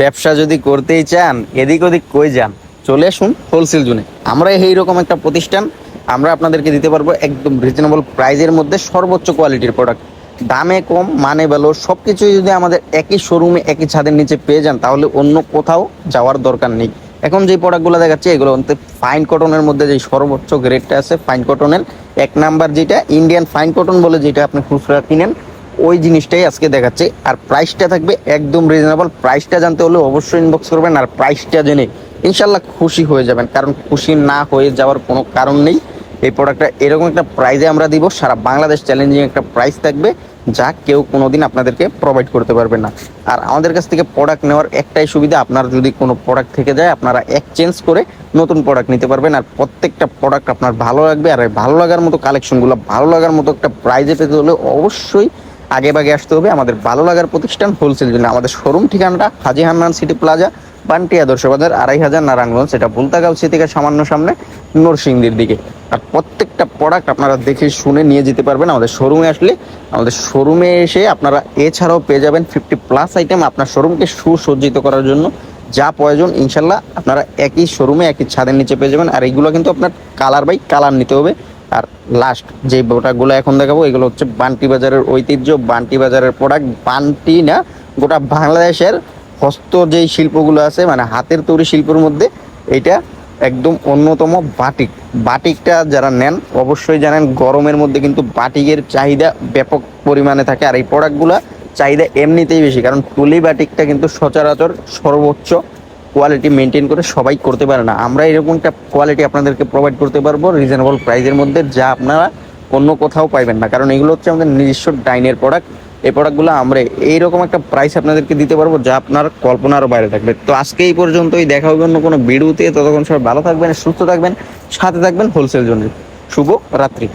ব্যবসা যদি করতেই চান, এদিক ওদিক কই যান, চলে আসুন হোলসেল জোনে আমরা এই রকম একটা প্রতিষ্ঠান, আমরা আপনাদেরকে দিতে পারব একদম রিজনেবল প্রাইজের মধ্যে সর্বোচ্চ কোয়ালিটির প্রোডাক্ট দামে কম মানে ভালো সব কিছুই যদি আমাদের একই শোরুমে একই ছাদের নিচে পেয়ে যান, তাহলে অন্য কোথাও যাওয়ার দরকার নেই। এখন যে প্রোডাক্টগুলো দেখাচ্ছে, এগুলো ফাইন কটনের মধ্যে যে সর্বোচ্চ গ্রেডটা আছে ফাইন কটনের এক নাম্বার যেটা ইন্ডিয়ান ফাইন কটন বলে যেটা আপনি খুচরা কিনেন ওই জিনিসটাই আজকে দেখাচ্ছে। আর প্রাইসটা থাকবে একদম রিজনেবল প্রাইসটা জানতে হলে অবশ্যই ইনবক্স করবেন আর প্রাইসটা জেনে ইনশাল্লাহ খুশি হয়ে যাবেন। কারণ খুশি না হয়ে যাওয়ার কোনো কারণ নেই। এই প্রোডাক্টটা এরকম একটা প্রাইজে আমরা দিব। সারা বাংলাদেশ চ্যালেঞ্জিং একটা প্রাইস থাকবে যা কেউ কোনো দিন আপনাদেরকে প্রোভাইড করতে পারবে না। আর আমাদের কাছ থেকে প্রোডাক্ট নেওয়ার একটাই সুবিধা, আপনার যদি কোনো প্রোডাক্ট থেকে যায়, আপনারা এক্সচেঞ্জ করে নতুন প্রোডাক্ট নিতে পারবেন। আর প্রত্যেকটা প্রোডাক্ট আপনার ভালো লাগবে। আর ভালো লাগার মতো কালেকশনগুলো ভালো লাগার মতো একটা প্রাইজে পেতে হলে অবশ্যই আগে বাগে আসতে হবে। আমাদের ভালো লাগার প্রতিষ্ঠান হোলসেল জন্য। আমাদের শোরুম ঠিকানাটা হাজি হান্নান সিটি প্লাজা বান্টি আদর্শ বাজার, আড়াই হাজার নারায়ণগঞ্জ। সেটা বুলতাগাউসি থেকে সামান্য সামনে, নরসিংদীর দিকে। আর প্রত্যেকটা প্রোডাক্ট আপনারা দেখে শুনে নিয়ে যেতে পারবেন। আমাদের শোরুমে আসলে, আমাদের শোরুমে এসে আপনারা এছাড়াও পেয়ে যাবেন ফিফটি প্লাস আইটেম আপনার শোরুমকে সুসজ্জিত করার জন্য। যা প্রয়োজন, ইনশাল্লাহ আপনারা একই শোরুমে একই ছাদের নিচে পেয়ে যাবেন। আর এইগুলো কিন্তু আপনার কালার বাই কালার নিতে হবে। আর লাস্ট যে প্রোডাক্টগুলো এখন দেখাবো, এগুলো হচ্ছে বান্টি বাজারের ঐতিহ্য, বান্টি বাজারের প্রোডাক্ট বান্টি না, গোটা বাংলাদেশের হস্ত যেই শিল্পগুলো আছে মানে হাতের তৈরি শিল্পের মধ্যে, এটা একদম অন্যতম বাটিক। বাটিকটা যারা নেন, অবশ্যই জানেন গরমের মধ্যে কিন্তু বাটিকের চাহিদা ব্যাপক পরিমাণে থাকে। আর এই প্রোডাক্টগুলো চাহিদা এমনিতেই বেশি, কারণ তুলি বাটিকটা কিন্তু সচরাচর সর্বোচ্চ। কোয়ালিটি মেনটেন করে সবাই করতে পারে না। আমরা এরকম একটা কোয়ালিটি আপনাদেরকে প্রোভাইড করতে পারব রিজনেবল প্রাইসের মধ্যে যা আপনারা অন্য কোথাও পাইবেন না। কারণ এগুলো হচ্ছে আমাদের নিজস্ব ডাইনের প্রোডাক্ট এই প্রোডাক্টগুলো আমরা এইরকম একটা প্রাইস আপনাদেরকে দিতে পারব যা আপনার কল্পনারও বাইরে থাকবে। তো আজকে এই পর্যন্তই। দেখা হবে অন্য কোনো ভিডিওতে। ততক্ষণ সবাই ভালো থাকবেন, সুস্থ থাকবেন, সাথে থাকবেন হোলসেল জন্য শুভ রাত্রি।